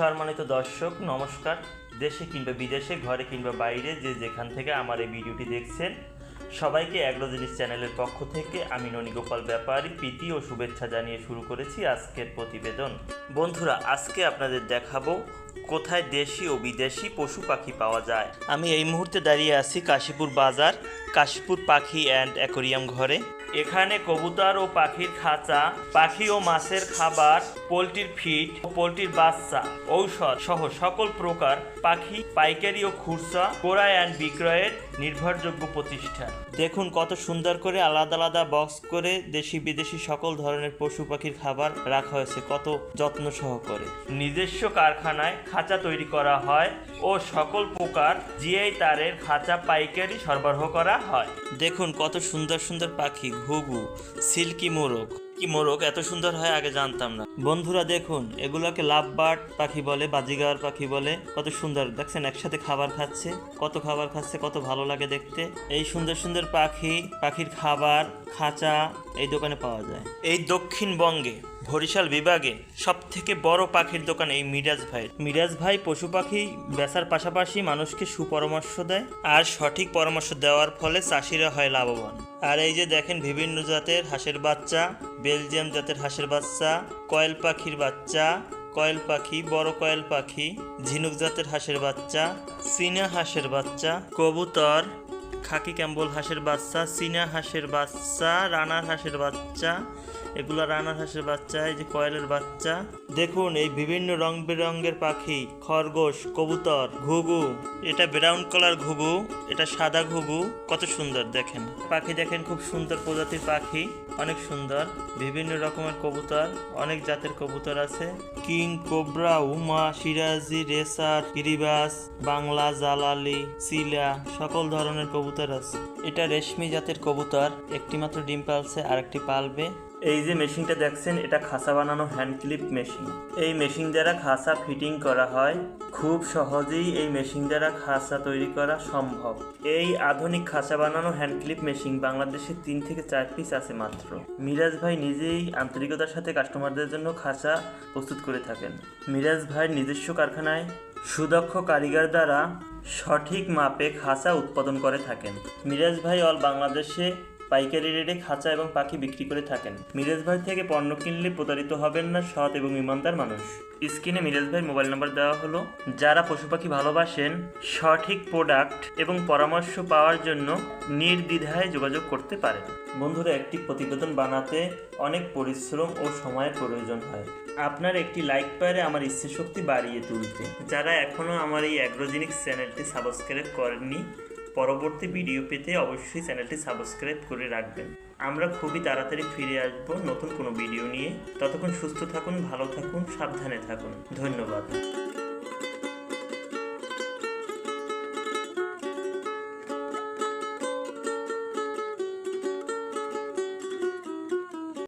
সম্মানিত দর্শক, নমস্কার। দেশে কিংবা বিদেশে, ঘরে কিংবা বাইরে যে যেখান থেকে আমার এই ভিডিওটি দেখছেন, সবাইকে এগ্রো জিনিস চ্যানেলের পক্ষ থেকে আমি ননীগোপাল ব্যাপারী, প্রীতি ও শুভেচ্ছা জানিয়ে শুরু করেছি আজকের প্রতিবেদন। বন্ধুরা, আজকে আপনাদের দেখাবো কোথায় দেশি ও বিদেশি পশু পাখি পাওয়া যায়। আমি এই মুহূর্তে দাঁড়িয়ে আছি কাশীপুর বাজার, কাশীপুর পাখি অ্যান্ড অ্যাকোরিয়াম ঘরে। এখানে কবুতর ও পাখির খাঁচা, পাখি ও মাছের খাবার, পোলট্রির ফিড ও পোলট্রির বাচ্চা, ঔষধ সহ সকল প্রকার পাখি, পাইকারি ও খুচরা, ক্রয় অ্যান্ড বিক্রয়ের নির্ভরযোগ্য প্রতিষ্ঠান। দেখুন কত সুন্দর করে আলাদা আলাদা বক্স করে দেশি বিদেশি সকল ধরনের পশু পাখির খাবার রাখা হয়েছে, কত যত্ন সহকারে। নিজস্ব কারখানায় খাঁচা তৈরি করা হয় ও সকল প্রকার জিআই তারের খাঁচা পাইকারি সরবরাহ করা হয়। দেখুন কত সুন্দর সুন্দর পাখি, ঘুঘু, সিল্কি মোরগ কি মোরগ? এত সুন্দর হয়, আগে জানতাম না। বন্ধুরা দেখুন, এগুলোকে লাভ বার্ড পাখি বলে, বাজিগার পাখি বলে, কত সুন্দর। দেখছেন, একসাথে খাবার খাচ্ছে, কত খাবার খাচ্ছে, কত ভালো লাগে দেখতে। এই সুন্দর সুন্দর পাখি, পাখির খাবার, খাঁচা এই দোকানে পাওয়া যায়। এই দক্ষিণবঙ্গে বরিশাল বিভাগে সব থেকে বড় পাখির দোকান এই মিরাজ ভাই মিরাজ ভাই পশু পাখি বেচার পাশাপাশি মানুষকে সুপরামর্শ দেয় আর সঠিক পরামর্শ দেওয়ার ফলে চাষিরা হয় লাভবান। আর এই যে দেখেন বিভিন্ন জাতের হাঁসের বাচ্চা, বেলজিয়াম জাতের হাঁসের বাচ্চা, কয়েল পাখির বাচ্চা, কয়েল পাখি, বড় কয়েল পাখি, ঝিনুক জাতের হাঁসের বাচ্চা, চীনা হাঁসের বাচ্চা, কবুতর খাকি ক্যাম্বল হাঁসের বাচ্চা, চীনা হাঁসের বাচ্চা, রানার হাঁসের বাচ্চা, এগুলো রানার হাঁসের বাচ্চা, এই যে কয়েলের বাচ্চা। দেখুন, এই বিভিন্ন রং বেরঙের পাখি, খরগোশ, কবুতর, ঘুঘু, এটা ব্রাউন কালার ঘুঘু, এটা সাদা ঘুঘু, কত সুন্দর দেখেন। পাখি দেখেন, খুব সুন্দর প্রজাতির পাখি। অনেক সুন্দর, বিভিন্ন রকমের কবুতর, অনেক জাতের কবুতর আছে। কিং, কোবরা, উমা, সিরাজি, রেসার, গিরিবাস, বাংলা, জালালি, সিলা, সকল ধরনের কবুতর আছে। এটা রেশমি জাতের কবুতর একটি মাত্র ডিম পালছে আর একটি পালবে। এই যে মেশিনটা দেখছেন, এটা খাঁচা বানানো হ্যান্ড ক্লিপ মেশিন এই মেশিন দ্বারা খাঁচা ফিটিং করা হয়। খুব সহজেই এই মেশিন দ্বারা খাঁচা তৈরি করা সম্ভব। এই আধুনিক খাঁচা বানানো হ্যান্ড ক্লিপ মেশিন বাংলাদেশে তিন থেকে চার পিস আছে মাত্র। মিরাজ ভাই নিজেই আন্তরিকতার সাথে কাস্টমারদের জন্য খাঁচা প্রস্তুত করে থাকেন। মিরাজ ভাইয়ের নিজস্ব কারখানায় সুদক্ষ কারিগর দ্বারা সঠিক মাপে খাঁচা উৎপাদন করে থাকেন। মিরাজ ভাই অল বাংলাদেশে পাইকারি রেটে খাঁচা এবং পাখি বিক্রি করে থাকেন। মিরাজ ভাই থেকে পণ্য কিনলে প্রতারিত হবেন না সৎ এবং ইমানদার মানুষ। স্ক্রিনে মিরাজ ভাই মোবাইল নাম্বার দেওয়া হলো। যারা পশু পাখি ভালোবাসেন, সঠিক প্রোডাক্ট এবং পরামর্শ পাওয়ার জন্য নির্দ্বিধায় যোগাযোগ করতে পারেন। বন্ধুরা, একটি প্রতিবেদন বানাতে অনেক পরিশ্রম ও সময়ের প্রয়োজন হয়। আপনার একটি লাইক পারে আমার ইচ্ছে শক্তি বাড়িয়ে তুলতে। যারা এখনও আমার এই অ্যাগ্রোজেনিক চ্যানেলটি সাবস্ক্রাইব করেননি পরবর্তী ভিডিও পেতে অবশ্যই চ্যানেলটি সাবস্ক্রাইব করে রাখবেন। আমরা খুবই তাড়াতাড়ি ফিরে আসব নতুন কোনো ভিডিও নিয়ে। ততক্ষণ সুস্থ থাকুন, ভালো থাকুন, সাবধানে থাকুন। ধন্যবাদ।